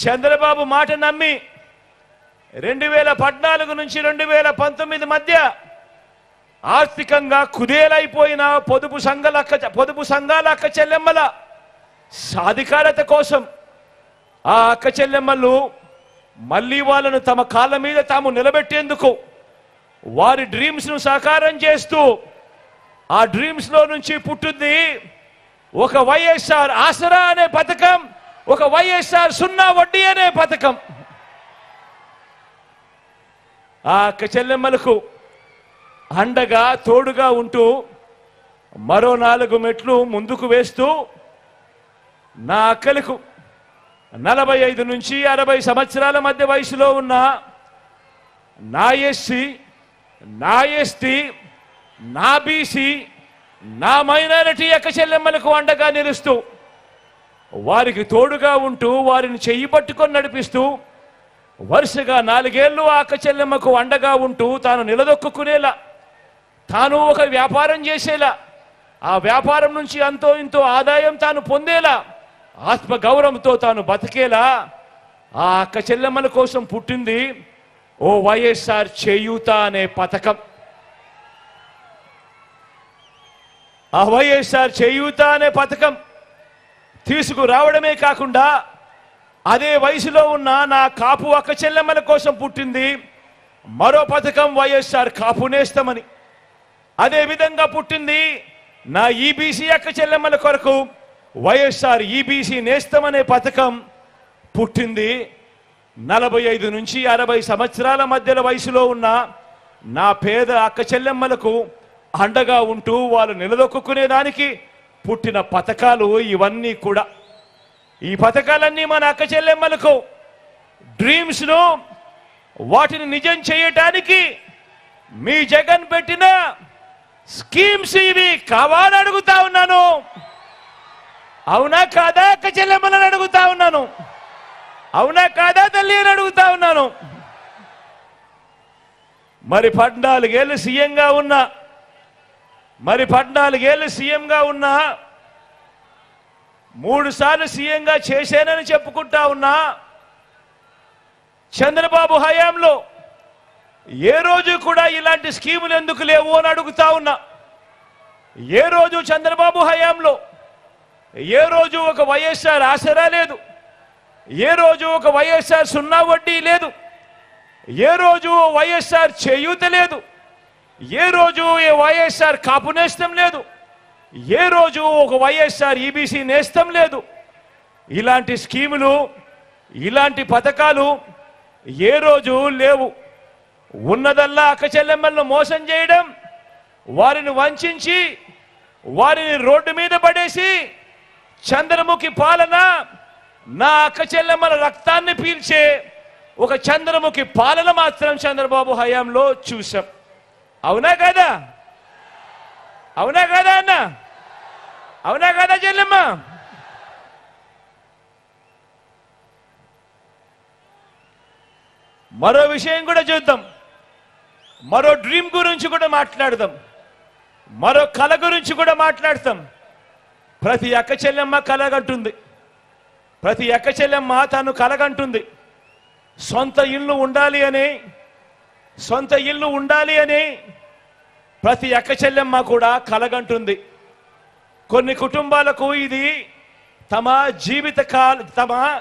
చంద్రబాబు మాట నమ్మి రెండు వేల పద్నాలుగు నుంచి రెండు వేల పంతొమ్మిది మధ్య ఆర్థికంగా కుదేలైపోయిన పొదుపు సంఘాల అక్క పొదుపు సంఘాల అక్క చెల్లెమ్మల సాధికారత కోసం ఆ అక్క చెల్లెమ్మలు మళ్ళీ వాళ్ళను తమ కాళ్ళ మీద తాము నిలబెట్టేందుకు వారి డ్రీమ్స్ను సాకారం చేస్తూ ఆ డ్రీమ్స్లో నుంచి పుట్టింది ఒక వైఎస్ఆర్ ఆసరా అనే పథకం. ఒక వైఎస్ఆర్ సున్నా వడ్డీ అనే పథకం. ఆ అక్క చెల్లెమ్మలకు అండగా తోడుగా ఉంటూ మరో నాలుగు మెట్లు ముందుకు వేస్తూ నా అక్కలకు నలభై ఐదు నుంచి అరవై సంవత్సరాల మధ్య వయసులో ఉన్న నా ఎస్సీ నా ఎస్టీ నా బీసీ నా మైనారిటీ అక్క చెల్లెమ్మలకు అండగా నిలుస్తూ వారికి తోడుగా ఉంటూ వారిని చెయ్యి పట్టుకొని నడిపిస్తూ వరుసగా నాలుగేళ్ళు ఆ అండగా ఉంటూ తాను నిలదొక్కునేలా తాను ఒక వ్యాపారం చేసేలా ఆ వ్యాపారం నుంచి అంతో ఇంతో ఆదాయం తాను పొందేలా ఆత్మ గౌరవంతో తాను బతికేలా ఆ అక్క చెల్లెమ్మల కోసం పుట్టింది ఓ వైఎస్ఆర్ చేయూత అనే పథకం. ఆ వైఎస్ఆర్ చేయూత అనే పథకం తీసుకురావడమే కాకుండా అదే వయసులో ఉన్న నా కాపు అక్క చెల్లెమ్మల కోసం పుట్టింది. మరో పథకం వైఎస్ఆర్ కాపు నేస్తమని. అదే విధంగా పుట్టింది నా ఈబీసీ అక్క చెల్లెమ్మల కొరకు వైఎస్ఆర్ ఈబీసీ నేస్తమనే పథకం పుట్టింది. నలభై ఐదు నుంచి అరవై సంవత్సరాల మధ్యల వయసులో ఉన్న నా పేద అక్క చెల్లెమ్మలకు అండగా ఉంటూ వాళ్ళు నిలదొక్కునేదానికి పుట్టిన పథకాలు ఇవన్నీ కూడా. ఈ పథకాలన్నీ మన అక్క చెల్లెమ్మలకు డ్రీమ్స్ను వాటిని నిజం చేయటానికి మీ జగన్ పెట్టిన స్కీమ్స్ ఇవి కావాలని అడుగుతా ఉన్నాను. అవునా కాదా అక్క చెల్లెమ్మలను అడుగుతా ఉన్నాను. అవునా కాదా తల్లి అని అడుగుతా ఉన్నాను. మరి పద్నాలుగేళ్ళు సీఎంగా ఉన్నా మరి పద్నాలుగేళ్ళు సీఎంగా ఉన్నా మూడు సార్లు సీఎంగా చేశానని చెప్పుకుంటా ఉన్నా చంద్రబాబు హయాంలో ఏ రోజు కూడా ఇలాంటి స్కీములు ఎందుకు లేవు అని అడుగుతా ఉన్నా. ఏ రోజు చంద్రబాబు హయాంలో ఏ రోజు ఒక వైఎస్ఆర్ ఆసరా లేదు ఏ రోజు ఒక వైఎస్ఆర్ సున్నా వడ్డీ లేదు ఏ రోజు వైఎస్ఆర్ చేయూత లేదు ఏ రోజు ఏ వైఎస్ఆర్ కాపు నేస్తం లేదు? ఏ రోజు ఒక వైఎస్ఆర్ ఈబీసీ నేస్తం లేదు? ఇలాంటి స్కీములు ఇలాంటి పథకాలు ఏ రోజు లేవు. ఉన్నదల్లా అక్కచెల్లెమ్మలను మోసం చేయడం వారిని వంచించి వారిని రోడ్డు మీద పడేసి చంద్రముఖి పాలన నా అక్కచెల్లెమ్మల రక్తాన్ని పీల్చే ఒక చంద్రముఖి పాలన మాత్రం చంద్రబాబు హయాంలో చూసాం అవునా కాదా? అవునా కాదా అన్న? అవునా కాదా చెల్లెమ్మ? మరో విషయం కూడా చూద్దాం. మరో డ్రీమ్ గురించి కూడా మాట్లాడదాం. మరో కళ గురించి కూడా మాట్లాడతాం. ప్రతి అక్క చెల్లెమ్మ కలగంటుంది. ప్రతి అక్క చెల్లెమ్మ తను కలగంటుంది. సొంత ఇల్లు ఉండాలి అని సొంత ఇల్లు ఉండాలి అని ప్రతి అక్క చెల్లెమ్మ కూడా కలగంటుంది. కొన్ని కుటుంబాలకు ఇది తమ జీవిత కాల తమ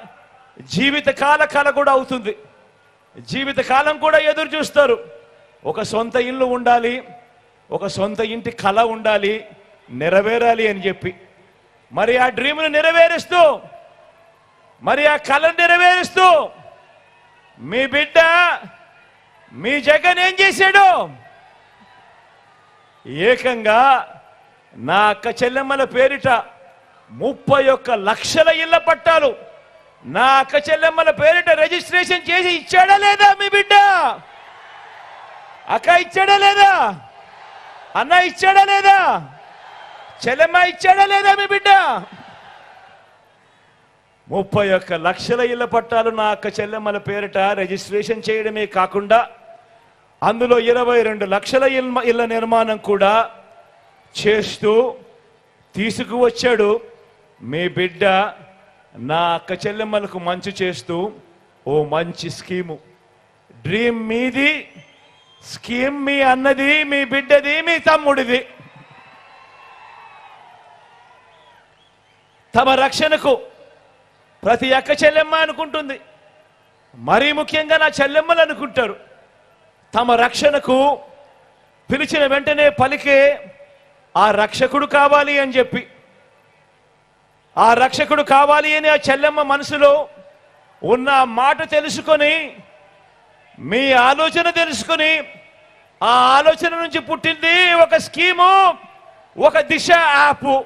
జీవితకాల కళ కూడా అవుతుంది. జీవితకాలం కూడా ఎదురు చూస్తారు. ఒక సొంత ఇల్లు ఉండాలి ఒక సొంత ఇంటి కళ ఉండాలి నెరవేరాలి అని చెప్పి. మరి ఆ డ్రీమ్ను నెరవేరుస్తూ మరి ఆ కళను నెరవేరుస్తూ మీ బిడ్డ మీ జగన్ ఏం చేశాడు? ఏకంగా నా అక్క చెల్లెమ్మల పేరిట ముప్పై ఒక్క లక్షల ఇళ్ళ పట్టాలు నా అక్క చెల్లెమ్మల పేరిట రిజిస్ట్రేషన్ చేసి ఇచ్చాడా లేదా మీ బిడ్డ? అక్క ఇచ్చాడా లేదా? అన్న ఇచ్చాడా లేదా? చెల్లెమ్మ ఇచ్చాడా లేదా మీ బిడ్డ? ముప్పై ఒక్క లక్షల ఇళ్ళ పట్టాలు నా అక్క చెల్లెమ్మల పేరిట రిజిస్ట్రేషన్ చేయడమే కాకుండా అందులో ఇరవై రెండు లక్షల ఇల్మ ఇళ్ళ నిర్మాణం కూడా చేస్తూ తీసుకువచ్చాడు. మీ బిడ్డ నా అక్క చెల్లెమ్మలకు మంచి చేస్తూ ఓ మంచి స్కీము. డ్రీమ్ మీది స్కీమ్ మీ అన్నది మీ బిడ్డది మీ తమ్ముడిది. తమ రక్షణకు ప్రతి అక్క చెల్లెమ్మ అనుకుంటుంది. మరీ ముఖ్యంగా నా చెల్లెమ్మలు అనుకుంటారు. తమ రక్షణకు పిలిచిన వెంటనే పలికే ఆ రక్షకుడు కావాలి అని చెప్పి. ఆ రక్షకుడు కావాలి అని ఆ చెల్లెమ్మ మనసులో ఉన్న మాట తెలుసుకొని మీ ఆలోచన తెలుసుకొని ఆ ఆలోచన నుంచి పుట్టింది ఒక స్కీము ఒక దిశ యాప్.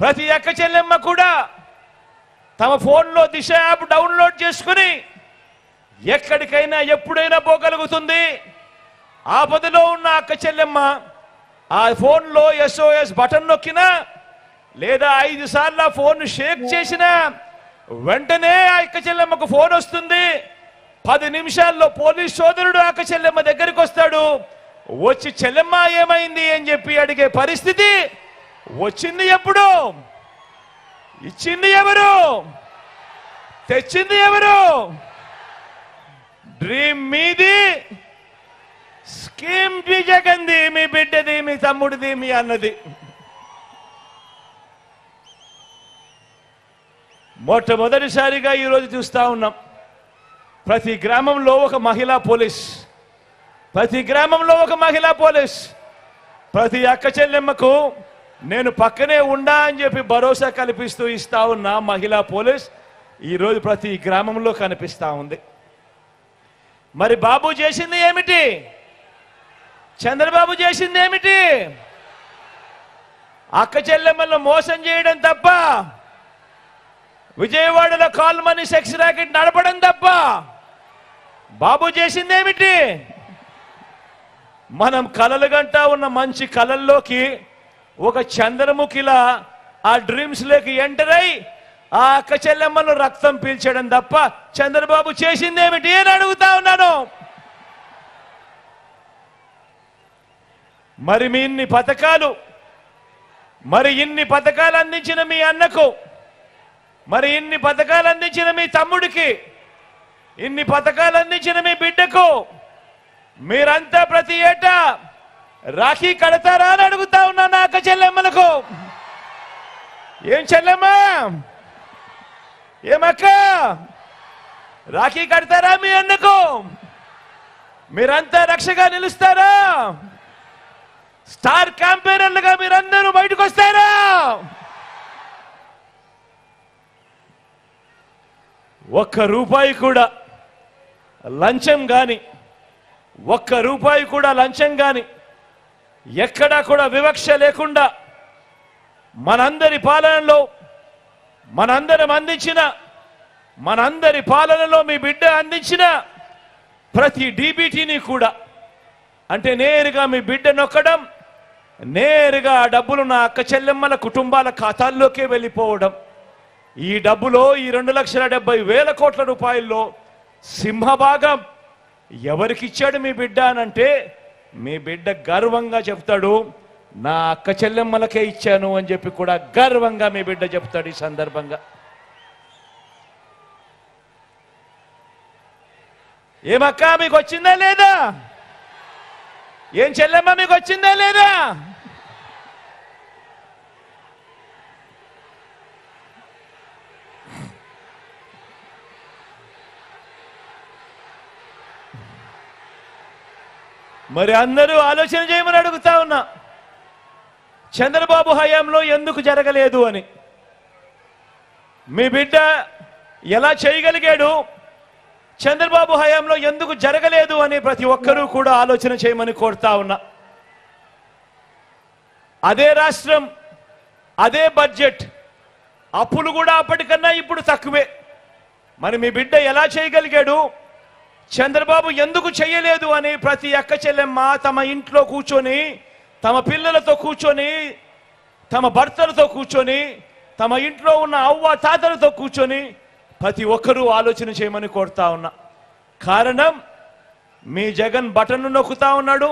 ప్రతి అక్క చెల్లెమ్మ కూడా తమ ఫోన్లో దిశ యాప్ డౌన్లోడ్ చేసుకుని ఎక్కడికైనా ఎప్పుడైనా పోగలుగుతుంది. ఆపదలో ఉన్న అక్క చెల్లెమ్మ ఆ ఫోన్లో ఎస్ఓఎస్ బటన్ నొక్కినా లేదా ఐదు సార్లు ఆ ఫోన్ షేక్ చేసినా వెంటనే ఆ అక్క చెల్లెమ్మకు ఫోన్ వస్తుంది. పది నిమిషాల్లో పోలీస్ సోదరుడు అక్క చెల్లెమ్మ దగ్గరికి వస్తాడు. వచ్చి చెల్లెమ్మ ఏమైంది? అని చెప్పి అడిగే పరిస్థితి వచ్చింది ఎప్పుడు. ఇచ్చింది ఎవరు? తెచ్చింది ఎవరు? డ్రీమ్ మీది స్కీమ్ మీ మీ బిడ్డది మీ తమ్ముడిది మీ అన్నది. మొట్టమొదటిసారిగా ఈరోజు చూస్తా ఉన్నాం. ప్రతి గ్రామంలో ఒక మహిళా పోలీస్. ప్రతి గ్రామంలో ఒక మహిళా పోలీస్. ప్రతి అక్క చెల్లెమ్మకు నేను పక్కనే ఉండా అని చెప్పి భరోసా కల్పిస్తూ ఇస్తా ఉన్న మహిళా పోలీస్ ఈరోజు ప్రతి గ్రామంలో కనిపిస్తా ఉంది. మరి బాబు చేసింది ఏమిటి? చంద్రబాబు చేసింది ఏమిటి? అక్క చెల్లెమ్మలను మోసం చేయడం తప్ప విజయవాడలో కాల్ మనీ సెక్స్ ర్యాకెట్ నడపడం తప్ప బాబు చేసింది ఏమిటి? మనం కలలుగంటా ఉన్న మంచి కలల్లోకి ఒక చంద్రముఖిలా ఆ డ్రీమ్స్లోకి ఎంటర్ అయి ఆ అక్క చెల్లెమ్మను రక్తం పీల్చడం తప్ప చంద్రబాబు చేసింది ఏమిటి అని అడుగుతా ఉన్నాను. మరి మీ ఇన్ని పథకాలు మరి ఇన్ని పథకాలు అందించిన మీ అన్నకు మరి ఇన్ని పథకాలు అందించిన మీ తమ్ముడికి ఇన్ని పథకాలు అందించిన మీ బిడ్డకు మీరంతా ప్రతి ఏటా రాఖీ కడతారా అని అడుగుతా ఉన్నా నా అక్క చెల్లెమ్మలకు. ఏం చెల్లెమ్మా? ఏమక్క? రాఖీ కడతారా మీ అన్నకు? మీరంతా రక్షగా నిలుస్తారా? స్టార్ క్యాంపెయినర్లుగా మీరందరూ బయటకు వస్తారా ఒక్క రూపాయి కూడా లంచం కానీ ఒక్క రూపాయి కూడా లంచం కానీ ఎక్కడా కూడా వివక్ష లేకుండా మనందరి పాలనలో మనందరం అందించిన మనందరి పాలనలో మీ బిడ్డ అందించిన ప్రతి డీబీటీని కూడా. అంటే నేరుగా మీ బిడ్డ నొక్కడం నేరుగా ఆ డబ్బులు నా అక్క చెల్లెమ్మల కుటుంబాల ఖాతాల్లోకే వెళ్ళిపోవడం. ఈ డబ్బులో ఈ రెండు లక్షల డెబ్బై వేల కోట్ల రూపాయల్లో సింహభాగం ఎవరికిచ్చాడు మీ బిడ్డ అనంటే మీ బిడ్డ గర్వంగా చెప్తాడు నా అక్క చెల్లెమ్మలకే ఇచ్చాను అని చెప్పి కూడా గర్వంగా మీ బిడ్డ చెప్తాడు ఈ సందర్భంగా. ఏమక్క మీకు వచ్చిందా లేదా? ఏం చెల్లెమ్మ మీకు వచ్చిందా లేదా? మరి అందరూ ఆలోచన చేయమని అడుగుతా ఉన్నా. చంద్రబాబు హయాంలో ఎందుకు జరగలేదు అని. మీ బిడ్డ ఎలా చేయగలిగాడు? చంద్రబాబు హయాంలో ఎందుకు జరగలేదు అని ప్రతి ఒక్కరూ కూడా ఆలోచన చేయమని కోరుతా ఉన్నా. అదే రాష్ట్రం అదే బడ్జెట్ అప్పులు కూడా అప్పటికన్నా ఇప్పుడు తక్కువే. మరి మీ బిడ్డ ఎలా చేయగలిగాడు? చంద్రబాబు ఎందుకు చేయలేదు అని ప్రతి అక్క చెల్లెమ్మ తమ ఇంట్లో కూర్చొని తమ పిల్లలతో కూర్చొని తమ భర్తలతో కూర్చొని తమ ఇంట్లో ఉన్న అవ్వ తాతలతో కూర్చొని ప్రతి ఒక్కరూ ఆలోచన చేయమని కోరుతా ఉన్నా. కారణం మీ జగన్ బటన్ను నొక్కుతా ఉన్నాడు.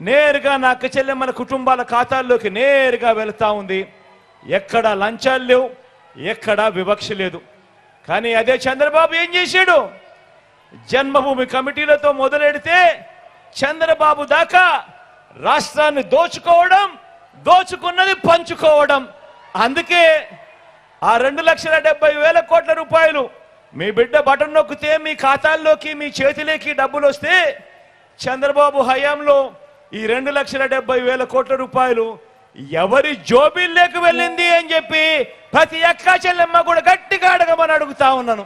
నేరుగా నా అక్క చెల్లెమ్మల కుటుంబాల ఖాతాల్లోకి నేరుగా వెళుతూ ఉంది. ఎక్కడ లంచాలు లేవు ఎక్కడా వివక్ష లేదు. కానీ అదే చంద్రబాబు ఏం చేశాడు? జన్మభూమి కమిటీలతో మొదలెడితే చంద్రబాబు దాకా రాష్ట్రాన్ని దోచుకోవడం దోచుకున్నది పంచుకోవడం. అందుకే ఆ రెండు లక్షల డెబ్బై వేల కోట్ల రూపాయలు మీ బిడ్డ బటన్ నొక్కితే మీ ఖాతాల్లోకి మీ చేతిలోకి డబ్బులు వస్తే చంద్రబాబు హయాంలో ఈ రెండు లక్షల డెబ్బై వేల కోట్ల రూపాయలు ఎవరి జోబిల్లోకి వెళ్ళింది అని చెప్పి ప్రతి అక్క చెల్లెమ్మ కూడా గట్టిగా అడగమని అడుగుతా ఉన్నాను.